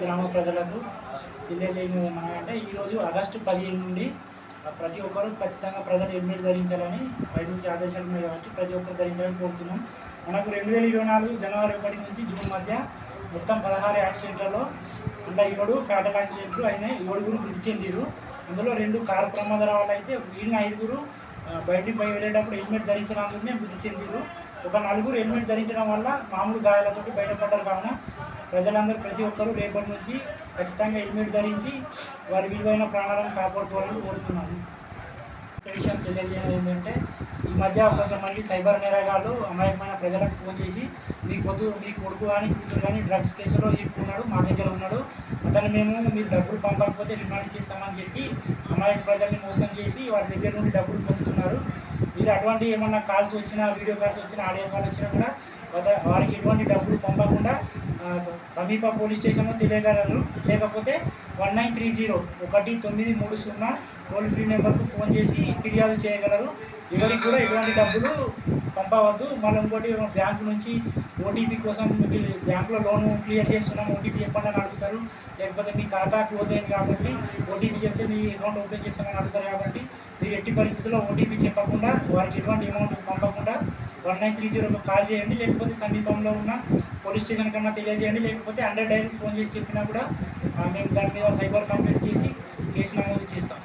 గ్రామ ప్రజలకు తెలియజేయడం ఏమనంటే ఈరోజు ఆగస్టు పదిహేను నుండి ప్రతి ఒక్కరూ ఖచ్చితంగా ప్రజలు హెల్మెట్ ధరించాలని పై నుంచి ఆదేశాలు ఉన్నాయి కాబట్టి ప్రతి ఒక్కరు ధరించాలని కోరుతున్నాం. మనకు రెండు వేల ఇరవై నాలుగు జనవరి ఒకటి నుంచి జూన్ మధ్య మొత్తం పదహారు యాక్సిడెంట్లలో అంటే ఏడు ఫ్యాటల్ యాక్సిడెంట్లు అయినాయి ఏడుగురు మృతి చెందిరు అందులో రెండు కారు ప్రమాదాల వల్ల అయితే మిగిలిన ఐదుగురు బయటికి పై వెళ్ళేటప్పుడు హెల్మెట్ ధరించడానికి మృతి చెందిరు ఒక నలుగురు హెల్మెట్ ధరించడం వల్ల మామూలు గాయాలతో బయటపడ్డారు కావున ప్రజలందరూ ప్రతి ఒక్కరూ రేపటి నుంచి ఖచ్చితంగా హెల్మెట్ ధరించి వారి విలువైన ప్రాణాలను కాపాడుకోవాలని కోరుతున్నాను. ఒక విషయం తెలియజేయడం ఏంటంటే ఈ మధ్య కొంచెం మంది సైబర్ నేరగాళ్ళు అమాయకమైన ప్రజలకు ఫోన్ చేసి మీ పొద్దు మీ కొడుకు కానీ కూతురు కానీ డ్రగ్స్ కేసులో ఇరుక్కున్నాడు మా దగ్గర ఉన్నాడు. అతను మేము మీరు డబ్బులు పంపకపోతే రిమాండ్ చేస్తామని చెప్పి అమాయక ప్రజల్ని మోసం చేసి వారి దగ్గర నుండి డబ్బులు పొందుతున్నారు. మీరు అటువంటి ఏమన్నా కాల్స్ వచ్చినా వీడియో కాల్స్ వచ్చినా ఆడియో కాల్ వచ్చినా కూడా వారికి ఎటువంటి డబ్బులు పంపకుండా సమీప పోలీస్ స్టేషన్లో తెలియగలరు లేకపోతే వన్ నైన్ త్రీ జీరో ఒకటి తొమ్మిది మూడు సున్నా టోల్ ఫ్రీ నెంబర్కు ఫోన్ చేసి ఫిర్యాదు చేయగలరు. ఎవరికి కూడా ఎటువంటి డబ్బులు పంపవద్దు. మళ్ళీ ఇంకోటి బ్యాంకు నుంచి ఓటీపీ కోసం మీకు బ్యాంకులో లోన్ క్లియర్ చేస్తున్నాం ఓటీపీ చెప్పండి అని అడుగుతారు. లేకపోతే మీ ఖాతా క్లోజ్ అయింది కాబట్టి ఓటీపీ చెప్తే మీ అకౌంట్ ఓపెన్ చేస్తామని అడుగుతారు కాబట్టి మీరు ఎట్టి పరిస్థితుల్లో ఓటీపీ చెప్పకుండా వారికి ఎటువంటి అమౌంట్ పంపకుండా వన్ నైన్ త్రీ జీరోకి కాల్ చేయండి. లేకపోతే సమీపంలో ఉన్న పోలీస్ స్టేషన్ కన్నా తెలియజేయండి. లేకపోతే హండ్రెడ్ డైరీ ఫోన్ చేసి చెప్పినా కూడా మేము దాని మీద సైబర్ కంప్లైంట్ చేసి కేసు నమోదు చేస్తాం.